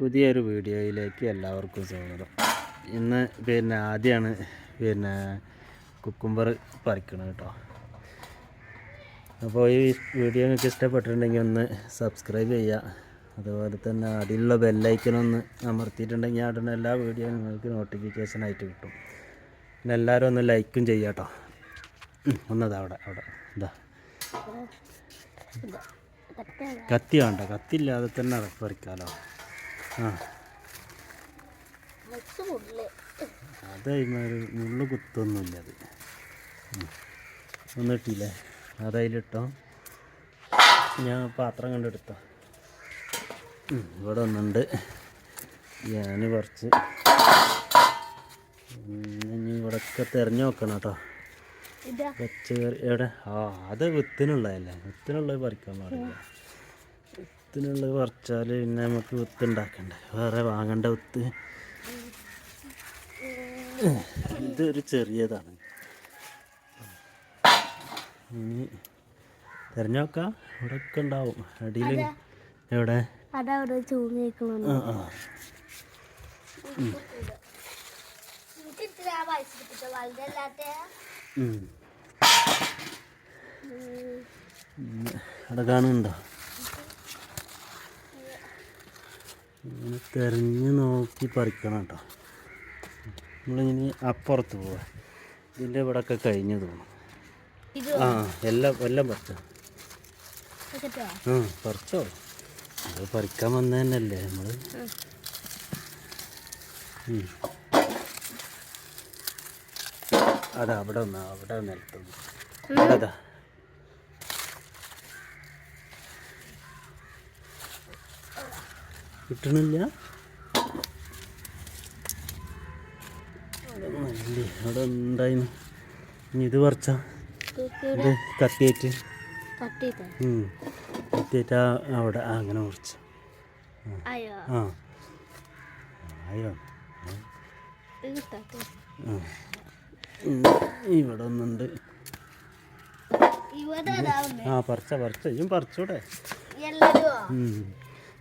പുതിയൊരു വീഡിയോയിലേക്ക് എല്ലാവർക്കും സ്വാഗതം. ഇന്ന് പിന്നെ ആദ്യമാണ് പിന്നെ കുക്കുംബർ പറിക്കണത് കേട്ടോ. അപ്പോൾ ഈ വീഡിയോ നിങ്ങൾക്ക് ഇഷ്ടപ്പെട്ടിട്ടുണ്ടെങ്കിൽ ഒന്ന് സബ്സ്ക്രൈബ് ചെയ്യുക. അതുപോലെ തന്നെ അടിയിലുള്ള ബെല്ലൈക്കനൊന്ന് അമർത്തിയിട്ടുണ്ടെങ്കിൽ അവിടെ എല്ലാ വീഡിയോ നിങ്ങൾക്ക് നോട്ടിഫിക്കേഷൻ ആയിട്ട് കിട്ടും. പിന്നെ എല്ലാവരും ഒന്ന് ലൈക്കും ചെയ്യുക കേട്ടോ. ഒന്നതാ അവിടെ അവിടെ. ഇതാ. കത്തി വേണ്ട കത്തി ഇല്ലാതെ തന്നെ പറിക്കാലോ. ആ. അത് ഒരു മുള്ളു കുത്തൊന്നുമില്ല അത്. ഒന്നും ഇട്ടില്ലേ? അതതിലിട്ടോ ഞാൻ പാത്രം കണ്ടെടുത്തോ. ഇവിടെ ഒന്നുണ്ട്. ഞാൻ കുറച്ച് ഇനി ഇവിടെയൊക്കെ തിരഞ്ഞു നോക്കണം കേട്ടോ. പച്ചക്കറി എവിടെ? ആ അത് വിത്തിനുള്ളതല്ലേ. വിത്തിനുള്ളത് പറിക്കാൻ പാടില്ല. വിത്തിനുള്ളത് പറിച്ചാൽ പിന്നെ നമുക്ക് വിത്ത് ഉണ്ടാക്കണ്ടേ വേറെ വാങ്ങണ്ട വിത്ത്. ഇതൊരു ചെറിയതാണ്. ഇനി തിരഞ്ഞു നോക്കാം. ഇവിടെ ഒക്കെ ഉണ്ടാവും അടിയിൽ എവിടെ. അവിടെ കാണുന്നുണ്ടോ ഇങ്ങനെ തെരഞ്ഞു നോക്കി പറിക്കണം കേട്ടോ നമ്മളിനി അപ്പുറത്ത് പോവാ. ഇതിന്റെ ഇവിടെ ഒക്കെ കഴിഞ്ഞു തോന്നും ആ എല്ലാം എല്ലാം പറിച്ചോ? ആ പറിച്ചോ? അത് പറിക്കാൻ വന്ന തന്നെയല്ലേ നമ്മൾ അതാ അവിടെ ഒന്ന് അവിടെ നിലത്തൊന്ന് അതാ. കിട്ടണില്ല. അവിടെ ഉണ്ടായിരുന്നു ഇനി ഇത് പറിച്ച. ഇത് കത്തിയേറ്റ്. കത്തിയേറ്റ് അവിടെ അങ്ങനെ കുറച്ച് ആ. അയ്യോ. ഇത് കിട്ടാത്ത. ആ. ഉം. ഇവിടെ ഒന്നുണ്ട്. ആ പറിച്ച പറിച്ച. ഇതും പറിച്ചൂടെ.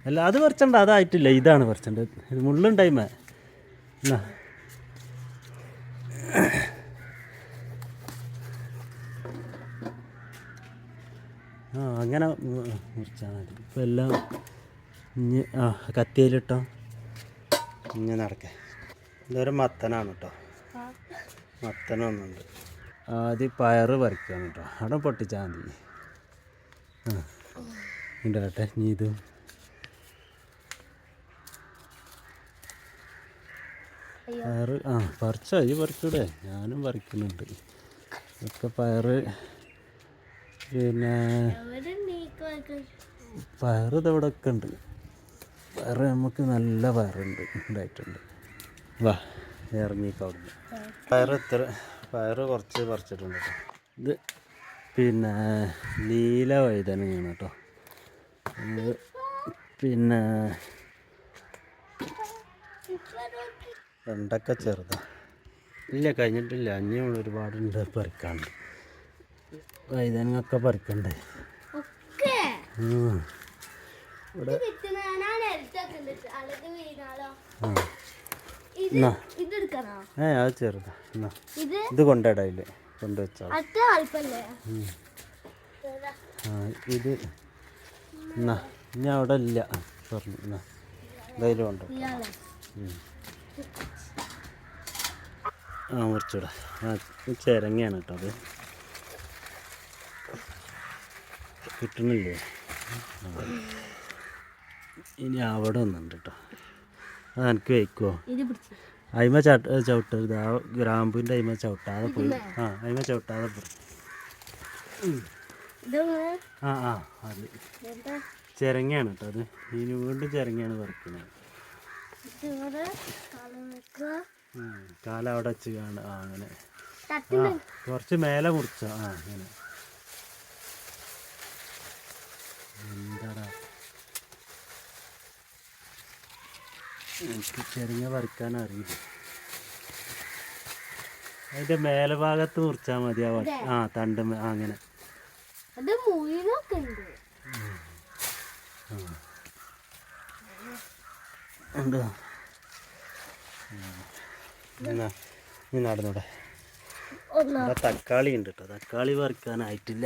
അല്ല അത് പറിച്ചണ്ട അതായിട്ടില്ല. ഇതാണ് പറിച്ചണ്ട ഇത് മുള്ളുണ്ടായ്മ എന്നാ ആ അങ്ങനെ മുറിച്ചാൽ മതി. ഇപ്പം എല്ലാം ഇനി ആ കത്തിയിലിട്ടോ. ഇങ്ങനെ നടക്കേ. ഇതൊരു മത്തനാണ് കേട്ടോ മത്തനൊന്നുണ്ട് ആദ്യം പയറ് പറിക്കാണ് കേട്ടോ അവിടെ പൊട്ടിച്ചാൽ മതി. ആ. ഉണ്ടാകട്ടെ ഇനി ഇതും പയറ്. ആ പറിച്ച ഈ പറിച്ചൂടെ. ഞാനും പറിക്കുന്നുണ്ട്. ഒക്കെ പയറ്. പിന്നെ പയറ്? ഇതവിടെ ഒക്കെ ഉണ്ട്. പയറ് നമുക്ക് നല്ല പയറുണ്ട് ഉണ്ടായിട്ടുണ്ട്. വാ ഇറങ്ങിക്കോ അവിടുന്ന്. പയറ് ഇത്ര പയറ് കുറച്ച് പറിച്ചിട്ടുണ്ട് കേട്ടോ. ഇത് പിന്നെ നീല വഴുതനങ്ങയാണ് കേട്ടോ. പിന്നെ രണ്ടൊക്കെ ചെറുതാ. ഇല്ല കഴിഞ്ഞിട്ടില്ല. അഞ്ഞും ഒരുപാടുണ്ട് പറിക്കാണ്ട്. വൈതനങ്ങൊക്കെ പറിക്കണ്ടേ? ഇവിടെ ഏ അത് ചെറുതാ. എന്നാ ഇത്? ഇത് കൊണ്ടിടയിൽ കൊണ്ടുവച്ചോ ഇതാ. ആ ഇത്. എന്നാ ഇനി അവിടെ ഇല്ല. പറഞ്ഞു. എന്നാ എന്തായാലും ഉം. ആ മുറിച്ചൂടെ. ആ ചിരങ്ങയാണ് കേട്ടോ അത്. കിട്ടണില്ലേ ഇനി അവിടെ ഒന്നുണ്ട് കേട്ടോ. അത് എനിക്ക് വയ്ക്കുമോ അയിമ ചവിട്ട ചവിട്ടരുത് ആ ഗ്രാമ്പൂന്റെ അയിമ ചവിട്ടാതെ പോയി. ആ അയിമ ചവിട്ടാതെ പോയി. ആ ആ അത്. ചിരങ്ങയാണ് കേട്ടോ അത്. ഇനി വീണ്ടും ചിരങ്ങയാണ് പറിക്കുന്നത്. ഇവിടെ കാലം അവിടെ വെച്ച് കാണുക ആ അങ്ങനെ. ആ കുറച്ച് മേലെ മുറിച്ചോ. ആ അങ്ങനെ. എന്താടാ? എനിക്ക് ചെറിയ വരയ്ക്കാൻ അറിയില്ല. അതിന്റെ മേലെ ഭാഗത്ത് മുറിച്ചാ മതി ആ ആ തണ്ട് അങ്ങനെ. ഉണ്ട്. ഉണ്ടോ എന്നാ നീ നടന്നൂടെ. തക്കാളി ഉണ്ട് കേട്ടോ തക്കാളി വറുക്കാനായിട്ടില്ല.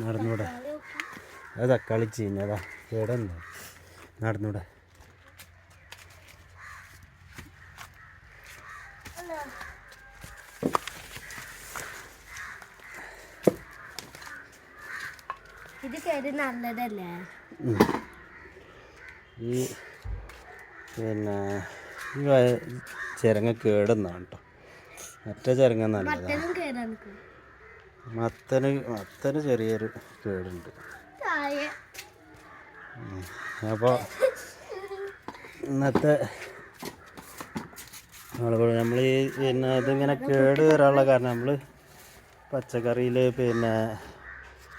നടന്നൂടെ. അത് തക്കാളി ചീഞ്ഞതാ കേടന്നു നടന്നൂടെ. ഇത് കേട് നല്ലതല്ലേ. ഈ പിന്നെ ഈ ചിരങ്ങ കേടുന്നാണ് കേട്ടോ മറ്റേ ചിരങ്ങ നല്ലതാണ് മത്തന് മത്തന് ചെറിയൊരു കേടുണ്ട്. അപ്പോ അപ്പോൾ ഇന്നത്തെ നമ്മൾ ഈ പിന്നെ ഇതിങ്ങനെ കേട് വരാനുള്ള കാരണം നമ്മൾ പച്ചക്കറിയിൽ പിന്നെ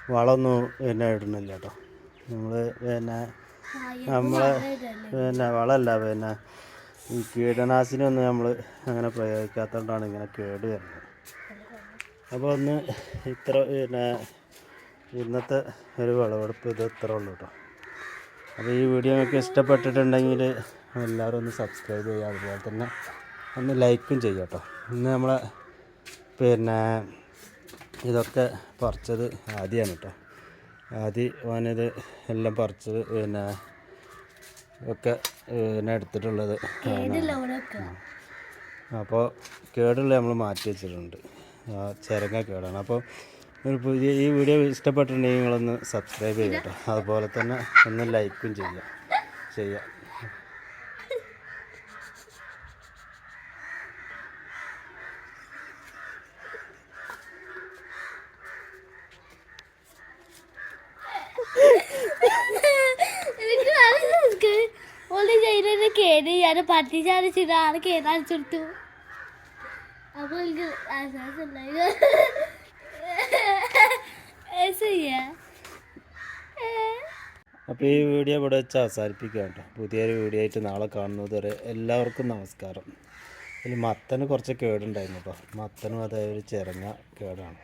വളമൊന്നും പിന്നെ ഇടുന്നില്ല കേട്ടോ നമ്മൾ പിന്നെ നമ്മൾ പിന്നെ വളമല്ല പിന്നെ ഈ കീടനാശിനിയൊന്നും നമ്മൾ അങ്ങനെ പ്രയോഗിക്കാത്തതുകൊണ്ടാണ് ഇങ്ങനെ കേട് വരുന്നത്. അപ്പോൾ ഒന്ന് ഇത്ര പിന്നെ ഇന്നത്തെ ഒരു വിളവെടുപ്പ് ഇത് ഇത്ര ഉള്ളൂ കേട്ടോ അപ്പോൾ ഈ വീഡിയോ നിങ്ങൾക്ക് ഇഷ്ടപ്പെട്ടിട്ടുണ്ടെങ്കിൽ എല്ലാവരും ഒന്ന് സബ്സ്ക്രൈബ് ചെയ്യുക. അതുപോലെ തന്നെ ഒന്ന് ലൈക്കും ചെയ്യുക കേട്ടോ ഇന്ന് നമ്മളെ പിന്നെ ഇതൊക്കെ പറിച്ചത് ആദ്യമാണ് കേട്ടോ ആദ്യം ഓനിത് എല്ലാം പറിച്ച് പിന്നെ ഒക്കെ പിന്നെ എടുത്തിട്ടുള്ളത്. അപ്പോൾ കേടുള്ള നമ്മൾ മാറ്റി വെച്ചിട്ടുണ്ട്. ആ ചിരങ്ങ കേടാണ്. അപ്പോൾ ഒരു പുതിയ ഈ വീഡിയോ ഇഷ്ടപ്പെട്ടിട്ടുണ്ടെങ്കിൽ നിങ്ങളൊന്ന് സബ്സ്ക്രൈബ് ചെയ്യട്ടോ അതുപോലെ തന്നെ ഒന്ന് ലൈക്കും ചെയ്യുക ചെയ്യുക എനിക്ക് നല്ല എനിക്ക് ഓൾ കേട് ഞാൻ പട്ടി ചാടിച്ചിട്ട് ആൾ അപ്പൊ എനിക്ക് അപ്പോൾ ഈ വീഡിയോ ഇവിടെ വെച്ച് അവസാനിപ്പിക്കുക കേട്ടോ. പുതിയൊരു വീഡിയോ ആയിട്ട് നാളെ കാണുന്നത് വരെ എല്ലാവർക്കും നമസ്കാരം. ഇതിൽ മത്തന് കുറച്ച് കേടുണ്ടായിരുന്നു കേട്ടോ. മത്തനും അതായത് ഒരു ചിരങ്ങ കേടാണ്.